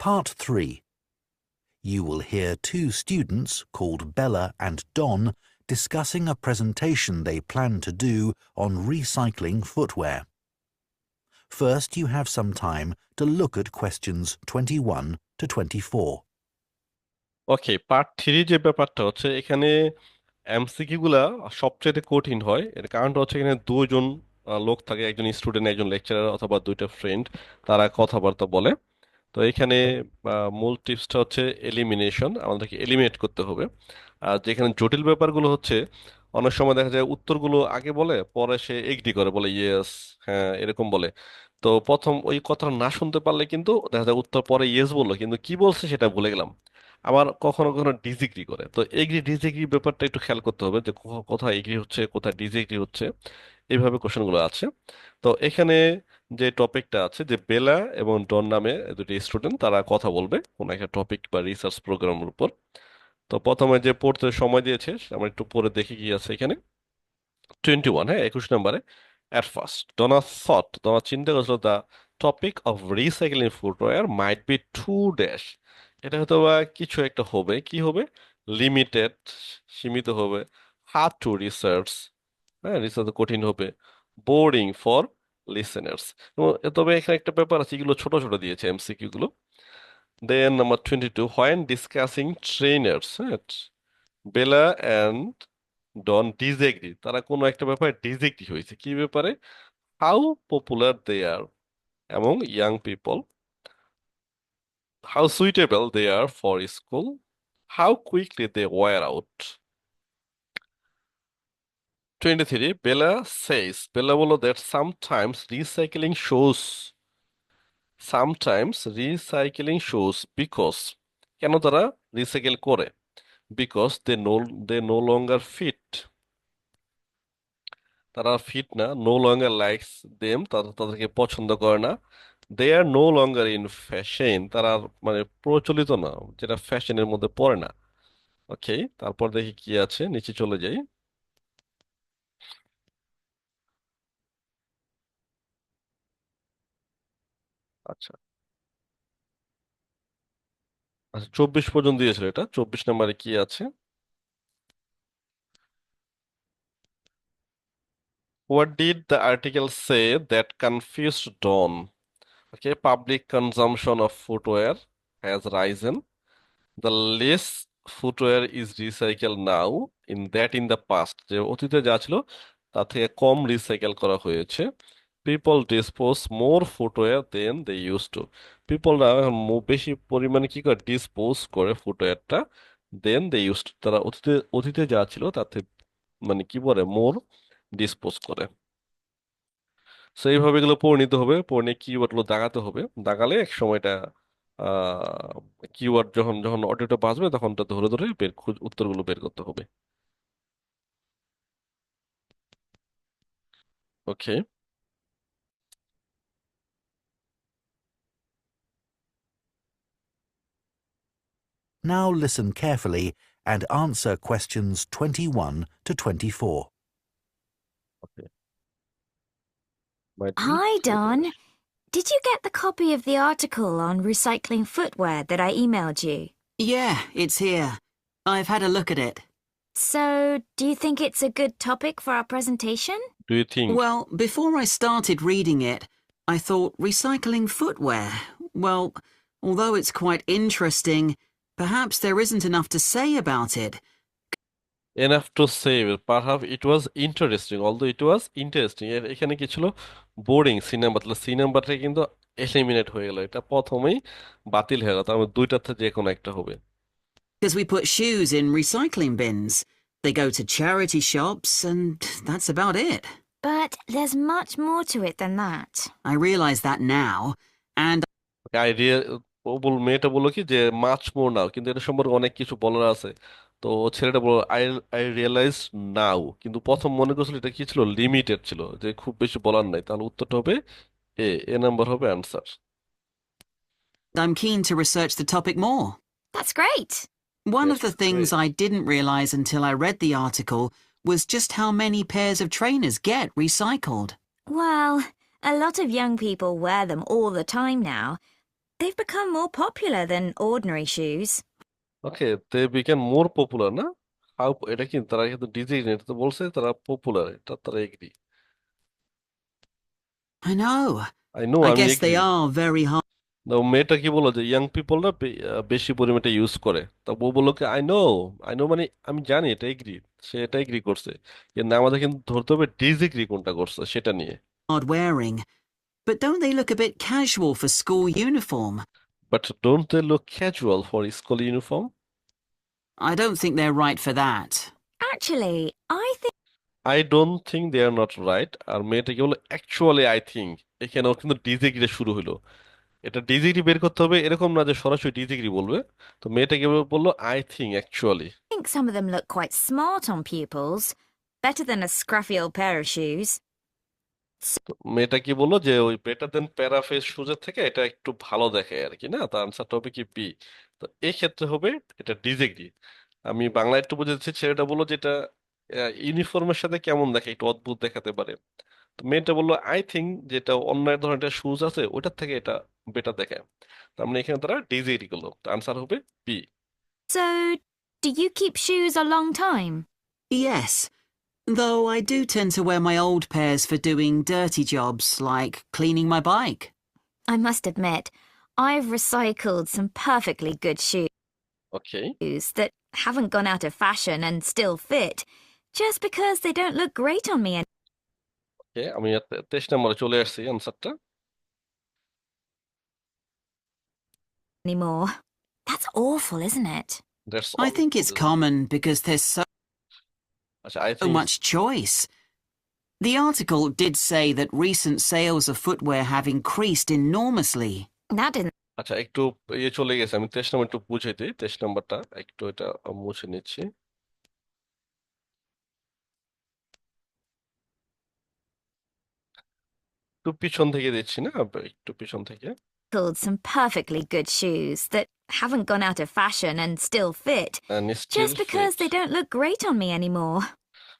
Part 3. You will hear two students called Bella and Don discussing a presentation they plan to do on recycling footwear. First, you have some time to look at questions 21 to 24. Okay part three যে ব্যাপারটা হচ্ছে এখানে MCQ গুলা সবচেয়ে কঠিন হয় এর কারণটা হচ্ছে এখানে দুজন আহ, লোক থাকে একজন স্টুডেন্ট একজন লেকচারার অথবা দুইটা ফ্রেন্ড তারা কথাবার্তা বলে তো এখানে মূল টিপসটা হচ্ছে এলিমিনেশন আমাদেরকে এলিমিনেট করতে হবে। আর যেখানে জটিল ব্যাপারগুলো হচ্ছে, অনেক সময় দেখা যায় উত্তরগুলো আগে বলে, পরে সে এগ্রি করে, বলে ইয়েস হ্যাঁ এরকম বলে। তো প্রথম ওই কথাটা না শুনতে পারলে কিন্তু দেখা যায় উত্তর পরে ইয়েস বলল, কিন্তু কি বলছে সেটা ভুলে গেলাম। আবার কখনো কখনো ডিসএগ্রি করে। তো এগ্রি ডিসএগ্রি ব্যাপারটা একটু খেয়াল করতে হবে যে কোথায় এগ্রি হচ্ছে কোথায় ডিসএগ্রি হচ্ছে এইভাবে কোশ্চেনগুলো আছে। তো এখানে যে টপিকটা আছে, যে বেলা এবং ডন নামে দুটি স্টুডেন্ট তারা কথা বলবে কোনো একটা টপিক বা রিসার্চ প্রোগ্রামের উপর। তো প্রথমে যে পড়তে সময় দিয়েছে, আমরা একটু পরে দেখি কি আছে এখানে। টোয়েন্টি ওয়ান হ্যাঁ একুশ নম্বরে। At first Donna thought Donna চিন্তা করেছিল the topic of recycling footwear might be too dash এটা হয়তো বা কিছু একটা হবে। কি হবে? লিমিটেড সীমিত হবে। হার্ড টু রিসার্চ হ্যাঁ রিসার্চ কঠিন হবে। বোরিং ফর লিসেনার্স তবে এখানে একটা ব্যাপার আছে এগুলো ছোট ছোট দিয়েছে এমসিকিউ গুলো। Then number twenty two when discussing trainers হ্যাঁ বেলা অ্যান্ড ডন ডিজেগ্রি তারা কোনো একটা ব্যাপারে ডিজেগ্রি হয়েছে। কি ব্যাপারে? How popular they are among people people, how suitable they are for school, how quickly they wear out. 23. Bella says, Bella bolo that sometimes recycling shows, sometimes recycling shows because কেন তারা recycle করে because they no they no longer fit তারা fit না no longer likes them তারা তাদেরকে পছন্দ করে না they are no longer in fashion তারা মানে প্রচলিত না যেটা ফ্যাশনের মধ্যে পড়ে না ওকে তারপর দেখি কি আছে নিচে চলে যাই আচ্ছা আচ্ছা চব্বিশ পর্যন্ত দিয়েছিল এটা চব্বিশ নম্বরে কি আছে What did the article say that confused Dawn? Okay, public consumption of footwear has risen. The less footwear is recycled now in that in the past. যে অতীতে যা ছিল তার থেকে কম রিসাইকেল করা হয়েছে people dispose more footwear than they used to পিপলরা বেশি পরিমাণে কি করে ডিসপোজ করে ফুটওয়্যারটা দেন দে ইউজ তারা অতীতে অতীতে যা ছিল তাতে মানে কি বলে মোর ডিসপোজ করে। সো এইভাবে এগুলো পড়ে নিতে হবে নিয়ে কিওয়ার্ডগুলো দাগাতে হবে। দাগালে এক সময়টা কিওয়ার্ড যখন যখন অডিওটা বাজবে তখন এটা ধরে ধরে বের উত্তরগুলো বের করতে হবে। Okay Now listen carefully and answer questions 21 to 24. Okay. Hi, Don. Did you get the copy of the article on recycling footwear that I emailed you? Yeah, it's here. I've had a look at it. So, do you think it's a good topic for our presentation? Do you think? Well, before I started reading it, I thought recycling footwear. Well, although it's quite interesting, perhaps there isn't enough to say about it. enough to say perhaps it was interesting although it was interesting এর এখানে কি ছিল boring C number তাহলে C নাম্বারটা কিন্তু eliminate হয়ে গেল এটা প্রথমেই বাতিল হয়ে গেল তার মানে দুইটার থেকে যে কোনো একটা হবে Because we put shoes in recycling bins. They go to charity shops, and that's about it. But there's much more to it than that. I realise that now, and idea ও বল মেয়েটা বললো কি যে মাছ মোর নাও কিন্তু এটা সম্পর্কে অনেক কিছু বলার আছে তো ছেলেটা বললো আই আই রিয়েলাইজ নাও কিন্তু প্রথম মনে করছিল এটা কি ছিল লিমিটেড ছিল যে খুব বেশি বলার নাই তাহলে উত্তরটা হবে এ এ নাম্বার হবে answer I'm keen to research the topic more. That's great. One Yes, of the that's things great. I didn't realise until I read the article was just how many pairs of trainers get recycled. Well, a lot of young people wear them all the time now. they've become more popular than ordinary shoes. Okay they became more popular না how এটা কি তারা কিন্তু digit এটা তো বলছে তারা popular এটা তারা agree I know. I know I আমি guess agree they are very hard. তো মেয়েটা কি বলল যে ইয়াং পিপলরা বেশি পরিমাণে ইউজ করে তা বউ বলল কি আই নো আই নো মানে আমি জানি এটা এগ্রি সে এটা এগ্রি করছে কিন্তু আমাদের কিন্তু ধরতে হবে ডিসএগ্রি কোনটা করছে সেটা নিয়ে hard wearing. But don't they look a bit casual for school uniform? But don't they look casual for school uniform I don't think they're right for that. Actually, I think I don't think they are not right আর মেয়েটা কি বলল actually I think এখানে ওর কিন্তু ডিজিগ্রি শুরু হলো এটা ডিজিগ্রি বের করতে হবে এরকম না যে সরাসরি ডিজিগ্রি বলবে তো মেয়েটা কি বলল I think actually think some of them look quite smart on pupils. Better than a scruffy old pair of shoes. মেয়েটা কি বলল যে ওই বেটার দেন প্যারাফেজ শুজের থেকে এটা একটু ভালো দেখে আর কি না? তার আনসারটা হবে কি বি তো এই ক্ষেত্রে হবে এটা ডিজিগ্রি আমি বাংলা একটু বুঝেছি ছেলেটা বলল যে এটা ইউনিফর্মের সাথে কেমন দেখে? একটু অদ্ভুত দেখাতে পারে। তো মেয়েটা বলল আই থিঙ্ক যেটা অন্য এক ধরনের শুজ আছে ওইটার থেকে এটা বেটার দেখে। তার মানে এখানে তারা ডিজেগ্রি করল। তো আনসার হবে B So, do you keep shoes a long time? Yes. Though I do tend to wear my old pairs for doing dirty jobs like cleaning my bike. I must admit, I've recycled some perfectly good okay shoes that haven't gone out of fashion and still fit, just because they don't look great on me ওকে আমি তেইশ নম্বরে চলে আসছি আনসারটা anymore. That's awful, isn't it? That's I think it's common because there's so আচ্ছা I so think much choice. The article did say that recent sales of footwear have increased enormously. That didn't আচ্ছা একটু ইয়ে চলে গেছে আমি তেইশ নম্বর একটু বুঝে দিই তেইশ নম্বরটা একটু এটা মুছে নিচ্ছি একটু পিছন থেকে দিচ্ছি না একটু পিছন থেকে called some perfectly good shoes that haven't gone out of fashion and still fit, and still just because fit. they don't look great on me anymore.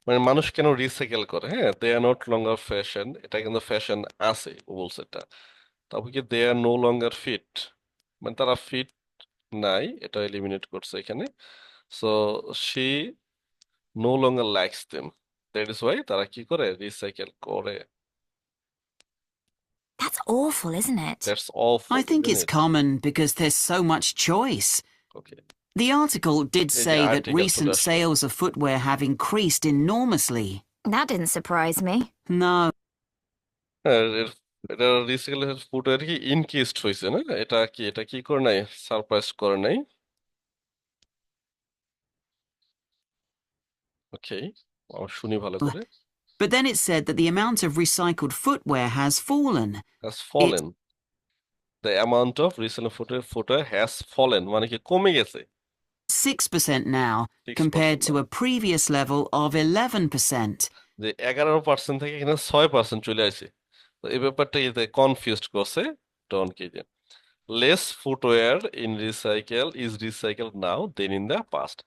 মানে মানুষ কেন রিসাইকেল করে হ্যাঁ? দে আর নট লঙ্গার ফ্যাশন এটা কিন্তু fashion আছে ও বলছে এটা। তারপর কি দে আর নো লঙ্গার ফিট মানে তারা ফিট নাই এটা এলিমিনেট করছে এখানে। So she no longer likes them that is why তারা কি করে? রিসাইকেল করে। awful, isn't it? That's awful I think isn't it's it? common because there's so much choice. Okay. The article did Yeah, the say that article recent does. sales of footwear have increased enormously. That didn't surprise me. No, হ্যাঁ, এর- এটা recycle footwear কি increased হয়েছে না এটা কি এটা কি করে নাই সারপ্রাইজ করে নাই ওকে শুনি ভালো করে but then it said that the amount of recycled footwear has fallen. has fallen the amount of recycled footwear footwear has fallen মানে কি কমে গেছে 6% now, 6% compared to a previous level of 11%. যে এগারো পার্সেন্ট থেকে এখানে ছয় পার্সেন্ট চলে আসে তো এই ব্যাপারটা এতে কনফিউজড করছে ডন কে যে less footwear in recycle is recycle now then in the past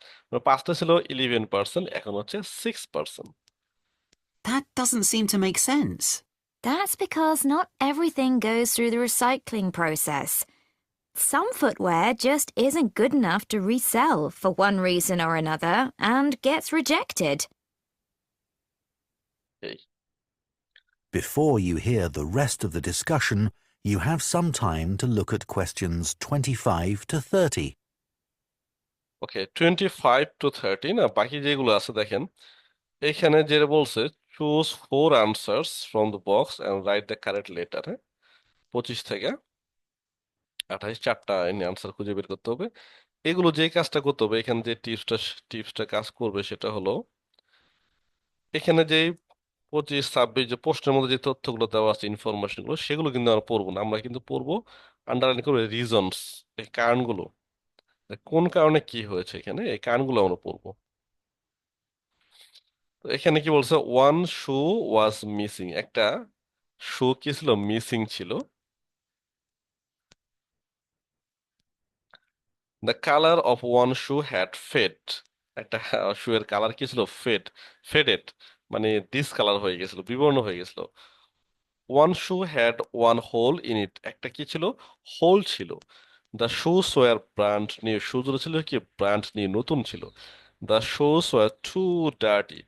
পাস্টে ছিল ইলেভেন পার্সেন্ট এখন হচ্ছে six percent That doesn't seem to make sense. That's because not everything goes through the recycling process. Some footwear just isn't good enough to resell for one reason or another and gets rejected. Before you hear the rest of the discussion, you have some time to look at questions 25 to 30. Okay twenty five to thirty না বাকি যেগুলো আছে দেখেন এখানে যেটা বলছে choose four answers from the box and write the correct letter হ্যাঁ পঁচিশ থেকে আঠাইশ চারটা আনসার খুঁজে বের করতে হবে। এগুলো যে কাজটা করতে হবে, এখানে যে টিপসটা টিপসটা কাজ করবে সেটা হলো, এখানে যে পঁচিশ, ছাব্বিশ যে প্রশ্নের মধ্যে যে তথ্যগুলো দেওয়া আছে ইনফরমেশনগুলো, সেগুলো কিন্তু আমরা পড়ব না। আমরা কিন্তু পড়ব আন্ডারলাইন করব রিজনস এই কারণগুলো। কোন কারণে কি হয়েছে এখানে, এই কারণগুলো আমরা পড়ব। এখানে কি বলছে ওয়ান শু ওয়াজ মিসিং একটা শু কি ছিল? মিসিং ছিল। The colour of one shoe had fade একটা শু এর কালার কি ছিল? ফেড ফেডেড মানে ডিসকালার হয়ে গেছিল, বিবর্ণ হয়ে গেছিল। One shoe had one hole in it একটা কি ছিল? হোল ছিল। দ্য শু সোয়ার ব্র্যান্ড নিউ শুজগুলো ছিল কি? ব্র্যান্ড নিউ নতুন ছিল। The shoes were too dirty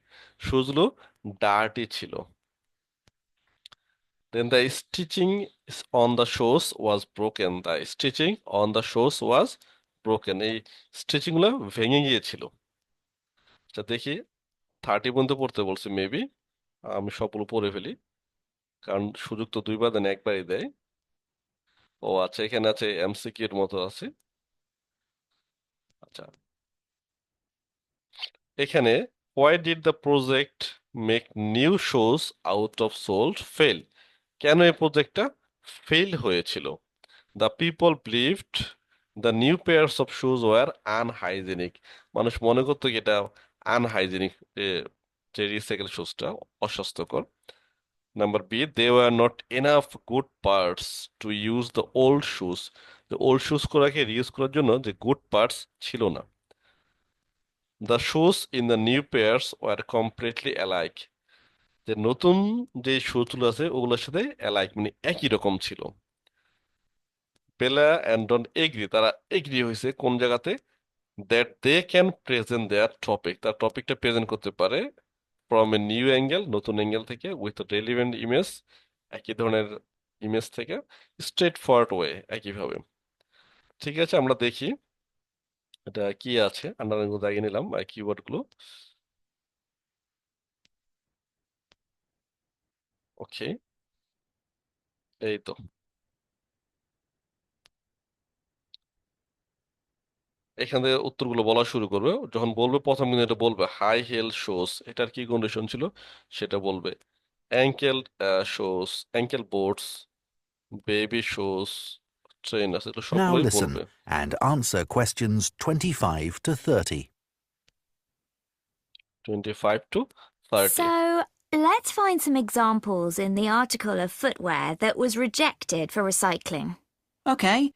শুজগুলো dirty ছিল the stitching is on the shoes was broken. The stitching on the shoes was broken. এই স্টিচিংগুলো ভেঙে গিয়েছিল আচ্ছা দেখি। থার্টি পর্যন্ত পড়তে বলছে মেবি আমি সবগুলো পড়ে ফেলি। কারণ সুযোগ তো দুইবার দেন, একবারই দেয়। ও আচ্ছা এখানে আছে এমসিকিউ এর মতো আছে। আচ্ছা। এখানে why did the project make new shoes out of sold fail কেন এই প্রজেক্টটা ফেল হয়েছিল? The people believed the new pairs of shoes were unhygienic মানুষ মনে করতো কি এটা আনহাইজেনিক যে রিসাইকেল শুজটা অস্বাস্থ্যকর। Number B they were not enough good parts to use the old shoes old shoes করাকে রিউজ করার জন্য যে গুড পার্টস ছিল না। The shoes in the new pairs were completely alike যে নতুন যে শুজগুলো আছে, ওগুলোর সাথে অ্যালাইক মানে একই রকম ছিল। বেলা অ্যান্ড ডন এগ্রি তারা এগ্রি হয়েছে কোন জায়গাতে that they can present their topic তার টপিকটা প্রেজেন্ট করতে পারে ফ্রম এ নিউ অ্যাঙ্গেল নতুন অ্যাঙ্গেল থেকে উইথ রেলিভেন্ট ইমেজ একই ধরনের ইমেজ থেকে স্ট্রেট ফরওয়ার্ড ওয়ে একইভাবে। ঠিক আছে, আমরা দেখি। এটা কি আছে? আন্ডারলাইন দাগিয়ে নিলাম কিওয়ার্ডগুলো ওকে এই তো এখান থেকে উত্তরগুলো বলা শুরু করবে। যখন বলবে, প্রথম কিন্তু এটা বলবে হাই হিল শোস এটার কি কন্ডিশন ছিল? সেটা বলবে ankle shoes ankle boots baby shoes Now listen and answer questions 25 to 30. 25 to 30. So let's find some examples in the article of footwear that was rejected for recycling. OK.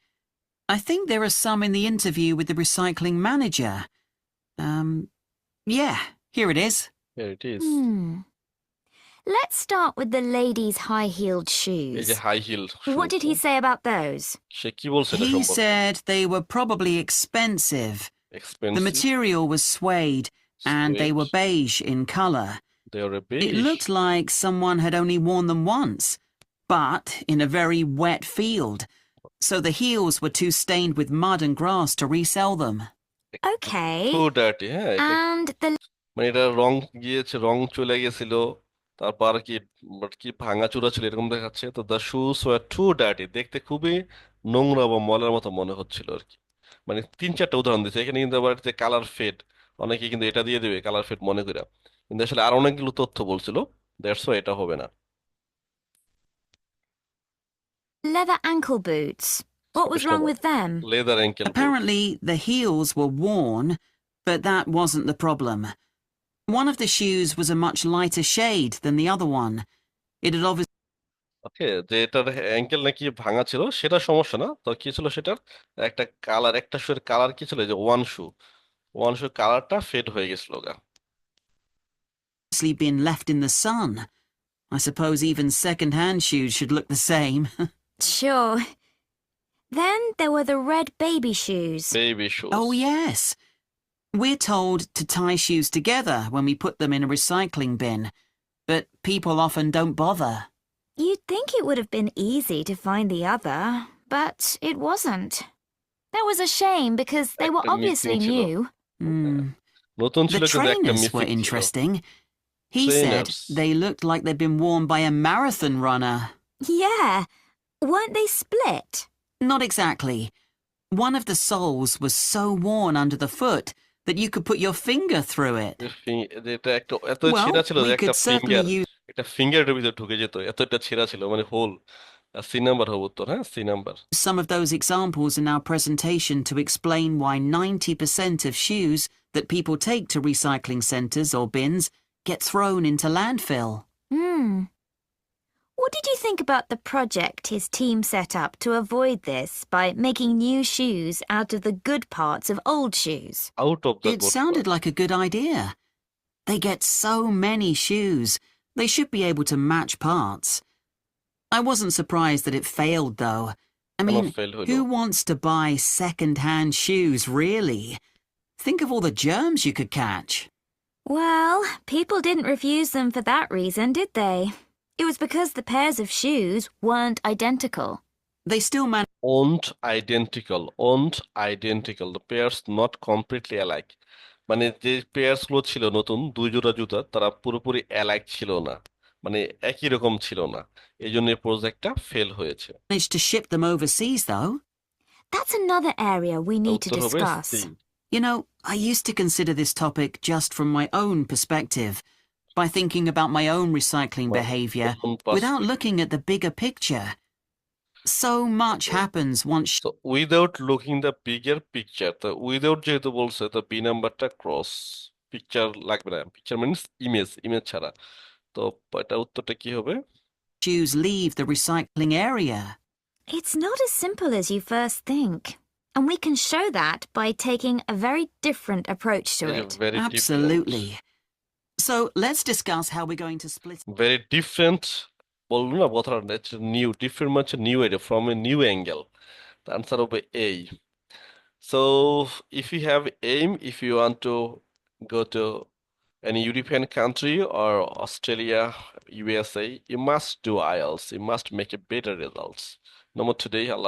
I think there are some in the interview with the recycling manager. Um, yeah, here it is. Here it is. Hmm. Let's start with the ladies' high heeled এই shoes. যে high heel What did he say about those? সে কি বলছে এটা He সম্পর্কে said they were probably expensive. The expensive material was suede and they were beige in colour. they are a It beige looked like someone had only worn them once, but in a very wet field. So the heels were too stained with mud and grass to resell them. Okay. Too dirty হ্যাঁ এটা And the মানে এটা রং গিয়েছে রং চলে গেছিল তারপর আর কি but কি ভাঙাচোরা ছিল এরকম দেখাচ্ছে তো the shoes were too dirty দেখতে খুবই নোংরা বা ময়লার মতো মনে হচ্ছিল আর কি মানে তিন চারটা উদাহরণ দিচ্ছে এখানে কিন্তু আবার যে কালার ফেড অনেকে কিন্তু এটা দিয়ে দেবে কালার ফেড মনে করে কিন্তু আসলে আর অনেকগুলো তথ্য বলছিল দ্যাটস ওয়াই এটা হবে না leather ankle boots. What was wrong with them? Leather ankle Apparently, the heels were worn, but that wasn't the problem. One of the shoes was a much lighter shade than the other one. It had obviously okay যে এটার ankle নাকি ভাঙা ছিল সেটা সমস্যা না তো কি ছিল সেটার একটা কালার একটা শুয়ের কালার কি ছিল এই যে ওয়ান শু ওয়ান শু কালারটা ফেড হয়ে গেছিল গা been left in the sun. I suppose even second-hand shoes should look the same. Sure. Then there were the red baby shoes. Baby shoe oh, yes. We're told to tie shoes together when we put them in a recycling bin, but people often don't bother. You'd think it would have been easy to find the other, but it wasn't. That was a shame because they were obviously new. Mm. The trainers were interesting. He said they looked like they'd been worn by a marathon runner. Yeah. Weren't they split? Not exactly. One of the soles was so worn under the foot that you could put your finger through it. যে ফি- যে এটা একটা এত Well, ছেঁড়া ছিল যে we একটা could certainly finger use একটা ফিঙ্গারের ভিতরে ঢুকে যেত এতটা ছেঁড়া ছিল মানে হোল সি নাম্বার হবে উত্তর হ্যাঁ C number some of those examples in our presentation to explain why 90% of shoes that people take to recycling centres or bins get thrown into landfill. Hmm. What did you think about the project his team set up to avoid this by making new shoes out of the good parts of old shoes? Out of the It sounded part. like a good idea. They get so many shoes. They should be able to match parts. I wasn't surprised that it failed, though. I mean, who wants to buy second-hand shoes, really? Think of all the germs you could catch. Well, people didn't refuse them for that reason, did they? It was because the pairs of shoes weren't identical. They still managed won't identical won't identical the pairs not completely alike মানে যে pairs গুলো ছিল নতুন দুই জোড়া জুতা তারা পুরোপুরি অ্যালাইক ছিল না মানে একই রকম ছিল না এই জন্য প্রজেক্টটা ফেল হয়েছে to ship them overseas, though. That's another area we need to উত্তর হবে discuss. C You know, I used to consider this topic just from my own perspective, by thinking about my own recycling Well, behavior own without perspective. looking at the bigger picture. So much happens once So without looking the bigger picture, the without যেহেতু বলছে তো B নাম্বারটা cross picture লাগবে না picture means image image ছাড়া তো এটা উত্তরটা কি হবে shoes leave the recycling area. It's not as simple as you first think. And we can show that by taking a very different approach to Very- it. very different. Absolutely. So let's discuss how we're going to split. very different বললো না কথাটা new different মানে new area from a new angle the answer হবে A so if you have aim if you want to go to any European country or Australia USA you must do IELTS you must make a better results number today Allah